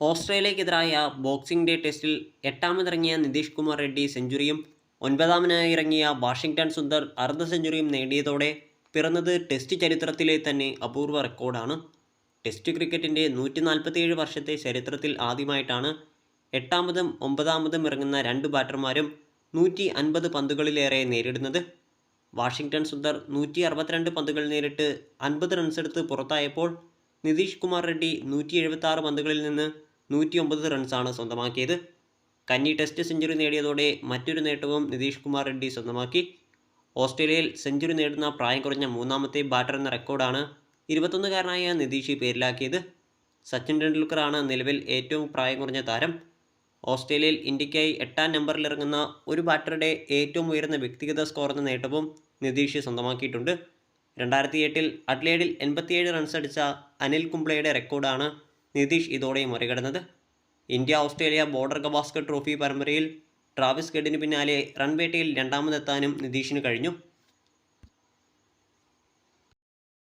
ഓസ്ട്രേലിയക്കെതിരായ boxing day ടെസ്റ്റിൽ എട്ടാമതിറങ്ങിയ നിതീഷ് കുമാർ റെഡ്ഡി സെഞ്ചുറിയും ഒൻപതാമനായി ഇറങ്ങിയ Washington Sundar അർദ്ധ സെഞ്ചുറിയും നേടിയതോടെ പിറന്നത് ടെസ്റ്റ് ചരിത്രത്തിലെ തന്നെ അപൂർവ റെക്കോർഡാണ്. ടെസ്റ്റ് ക്രിക്കറ്റിന്റെ നൂറ്റി നാൽപ്പത്തിയേഴ് വർഷത്തെ ചരിത്രത്തിൽ ആദ്യമായിട്ടാണ് എട്ടാമതും ഒമ്പതാമതും ഇറങ്ങുന്ന രണ്ട് ബാറ്റർമാരും നൂറ്റി അൻപത് പന്തുകളിലേറെ നേരിടുന്നത്. വാഷിംഗ്ടൺ സുന്ദർ നൂറ്റി അറുപത്തിരണ്ട് പന്തുകൾ നേരിട്ട് അൻപത് റൺസെടുത്ത് പുറത്തായപ്പോൾ നിതീഷ് കുമാർ റെഡ്ഡി നൂറ്റി എഴുപത്തി പന്തുകളിൽ നിന്ന് നൂറ്റി ഒമ്പത് റൺസാണ് സ്വന്തമാക്കിയത്. കന്നി ടെസ്റ്റ് സെഞ്ചുറി നേടിയതോടെ മറ്റൊരു നേട്ടവും നിതീഷ് കുമാർ റെഡ്ഡി സ്വന്തമാക്കി. ഓസ്ട്രേലിയയിൽ സെഞ്ചുറി നേടുന്ന പ്രായം കുറഞ്ഞ മൂന്നാമത്തെ ബാറ്റർ എന്ന റെക്കോർഡാണ് ഇരുപത്തൊന്നുകാരനായ നിതീഷ് പേരിലാക്കിയത്. സച്ചിൻ ടെണ്ടുൽക്കറാണ് നിലവിൽ ഏറ്റവും പ്രായം കുറഞ്ഞ താരം. ഓസ്ട്രേലിയയിൽ ഇന്ത്യയ്ക്കായി എട്ടാം നമ്പറിലിറങ്ങുന്ന ഒരു ബാറ്ററുടെ ഏറ്റവും ഉയർന്ന വ്യക്തിഗത സ്കോർ എന്ന നേട്ടവും നിതീഷ് സ്വന്തമാക്കിയിട്ടുണ്ട്. രണ്ടായിരത്തി എട്ടിൽ അഡ്ലേഡിൽ എൺപത്തിയേഴ് റൺസ് അടിച്ച അനിൽ കുംബ്ലയുടെ റെക്കോർഡാണ് നിതീഷ് ഇതോടെ മറികടന്നത്. India Australia border Gavaskar trophy പരമ്പരയിൽ ട്രാവിസ് ഗഡിന് പിന്നാലെ റൺവേട്ടയിൽ രണ്ടാമതെത്താനും നിതീഷിന് കഴിഞ്ഞു.